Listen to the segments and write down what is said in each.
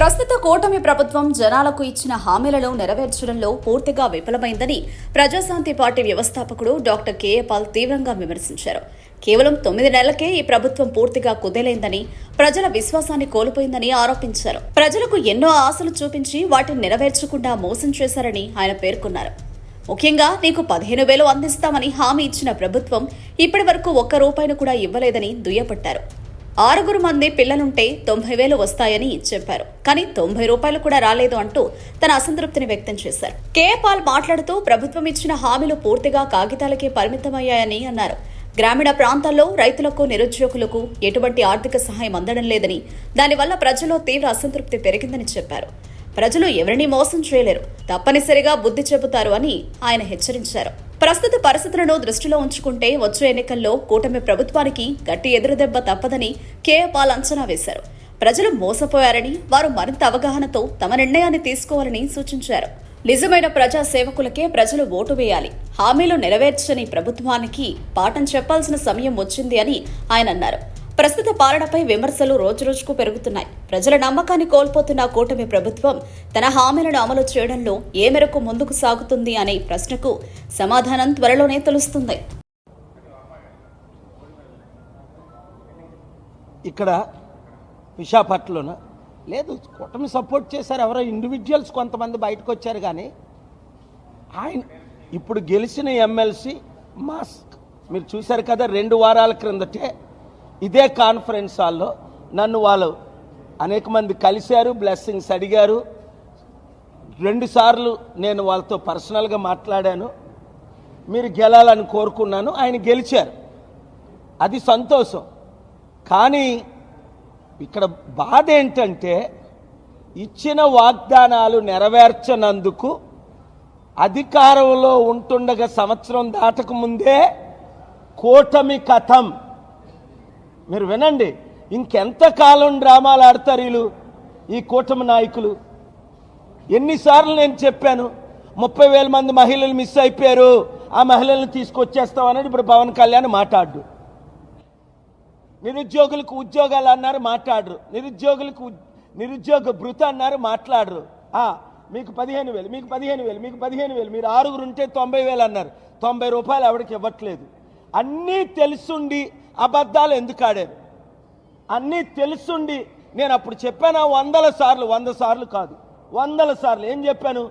ప్రస్తుత కూటమి ప్రభుత్వం జనాలకు ఇచ్చిన హామీలను నెరవేర్చడంలో పూర్తిగా విఫలమైందని ప్రజాశాంతి పార్టీ వ్యవస్థాపకుడు డాక్టర్ కేఏ పాల్ తీవ్రంగా విమర్శించారు. కేవలం తొమ్మిది నెలలకే ఈ ప్రభుత్వం పూర్తిగా కుదేలైందని ప్రజల విశ్వాసాన్ని కోల్పోయిందని ఆరోపించారు. ప్రజలకు ఎన్నో ఆశలు చూపించి వాటిని నెరవేర్చకుండా మోసం చేశారని ఆయన పేర్కొన్నారు. ముఖ్యంగా నీకు పదిహేను వేలు అందిస్తామని హామీ ఇచ్చిన ప్రభుత్వం ఇప్పటి వరకు ఒక్క రూపాయిని కూడా ఇవ్వలేదని దుయ్యపట్టారు ఆరుగురు మంది పిల్లలుంటే తొంభై వేలు వస్తాయని చెప్పారు. కానీ తొంభై రూపాయలు కూడా రాలేదు అంటూ తన అసంతృప్తిని వ్యక్తం చేశారు. కే పాల్ మాట్లాడుతూ ప్రభుత్వం ఇచ్చిన హామీలు పూర్తిగా కాగితాలకే పరిమితమయ్యాయని అన్నారు. గ్రామీణ ప్రాంతాల్లో రైతులకు నిరుద్యోగులకు ఎటువంటి ఆర్థిక సహాయం అందడం లేదని దానివల్ల ప్రజల్లో తీవ్ర అసంతృప్తి పెరిగిందని చెప్పారు. ప్రజలు ఎవరిని మోసం చేయలేరు. తప్పనిసరిగా బుద్ధి చెబుతారు అని ఆయన హెచ్చరించారు. ప్రస్తుత పరిస్థితులను దృష్టిలో ఉంచుకుంటే వచ్చే ఎన్నికల్లో కూటమి ప్రభుత్వానికి గట్టి ఎదురుదెబ్బ తప్పదని కేఏపాల్ అంచనా వేశారు. ప్రజలు మోసపోయారని వారు మరింత అవగాహనతో తమ నిర్ణయాన్ని తీసుకోవాలని సూచించారు. నిజమైన ప్రజా సేవకులకే ప్రజలు ఓటు వేయాలి. హామీలు నెరవేర్చని ప్రభుత్వానికి పాఠం చెప్పాల్సిన సమయం వచ్చింది అని ఆయన అన్నారు. ప్రస్తుత పాలనపై విమర్శలు రోజురోజుకు పెరుగుతున్నాయి. ప్రజల నమ్మకాన్ని కోల్పోతున్న కూటమి ప్రభుత్వం తన హామీలను అమలు చేయడంలో ఏ మేరకు ముందుకు సాగుతుంది అనే ప్రశ్నకు సమాధానం త్వరలోనే తెలుస్తుంది. ఇక్కడ విశాఖపట్నంలోన? లేదు కూటమి సపోర్ట్ చేశారు ఎవరో ఇండివిజువల్స్ కొంతమంది బయటకు వచ్చారు కానీ ఆయన ఇప్పుడు గెలిచిన ఎమ్మెల్సీ మాస్క్. మీరు చూశారు కదా రెండు వారాల క్రిందటే ఇదే కాన్ఫరెన్స్ హాల్లో నన్ను వాళ్ళు అనేక మంది కలిశారు బ్లెస్సింగ్స్ అడిగారు. రెండుసార్లు నేను వాళ్ళతో పర్సనల్గా మాట్లాడాను. మీరు గెలాలని కోరుకున్నాను ఆయన గెలిచారు. అది సంతోషం. కానీ ఇక్కడ బాధ ఏంటంటే ఇచ్చిన వాగ్దానాలు నెరవేర్చనందుకు అధికారంలో ఉంటుండగా సంవత్సరం దాటకముందే కూటమి కథం మీరు వినండి. ఇంకెంత కాలం డ్రామాలు ఆడతారు వీళ్ళు? ఈ కూటమి నాయకులు. ఎన్నిసార్లు నేను చెప్పాను ముప్పై వేల మంది మహిళలు మిస్ అయిపోయారు ఆ మహిళల్ని తీసుకొచ్చేస్తామని ఇప్పుడు పవన్ కళ్యాణ్ మాట్లాడు. నిరుద్యోగులకు ఉద్యోగాలు అన్నారు మాట్లాడరు. నిరుద్యోగులకు నిరుద్యోగ భృత అన్నారు మాట్లాడరు. మీకు పదిహేను వేలు మీకు పదిహేను వేలు మీకు పదిహేను వేలు మీరు ఆరుగురు ఉంటే తొంభై వేలు అన్నారు. తొంభై రూపాయలు ఎవరికి ఇవ్వట్లేదు. అన్నీ తెలుసుండి అబద్ధాలు ఎందుకు ఆడారు? అన్నీ తెలుసుండి నేను అప్పుడు చెప్పాను? వందల సార్లు వంద సార్లు కాదు. వందల సార్లు. ఏం చెప్పాను?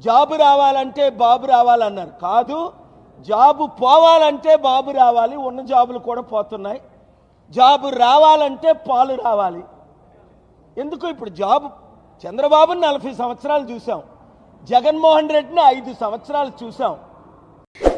జాబు రావాలంటే బాబు రావాలన్నారు. కాదు జాబు పోవాలంటే బాబు రావాలి. ఉన్న జాబులు కూడా పోతున్నాయి. జాబు రావాలంటే పాలు రావాలి. ఎందుకు ఇప్పుడు జాబు? చంద్రబాబుని నలభై సంవత్సరాలు చూసాం జగన్మోహన్ రెడ్డిని ఐదు సంవత్సరాలు చూసాం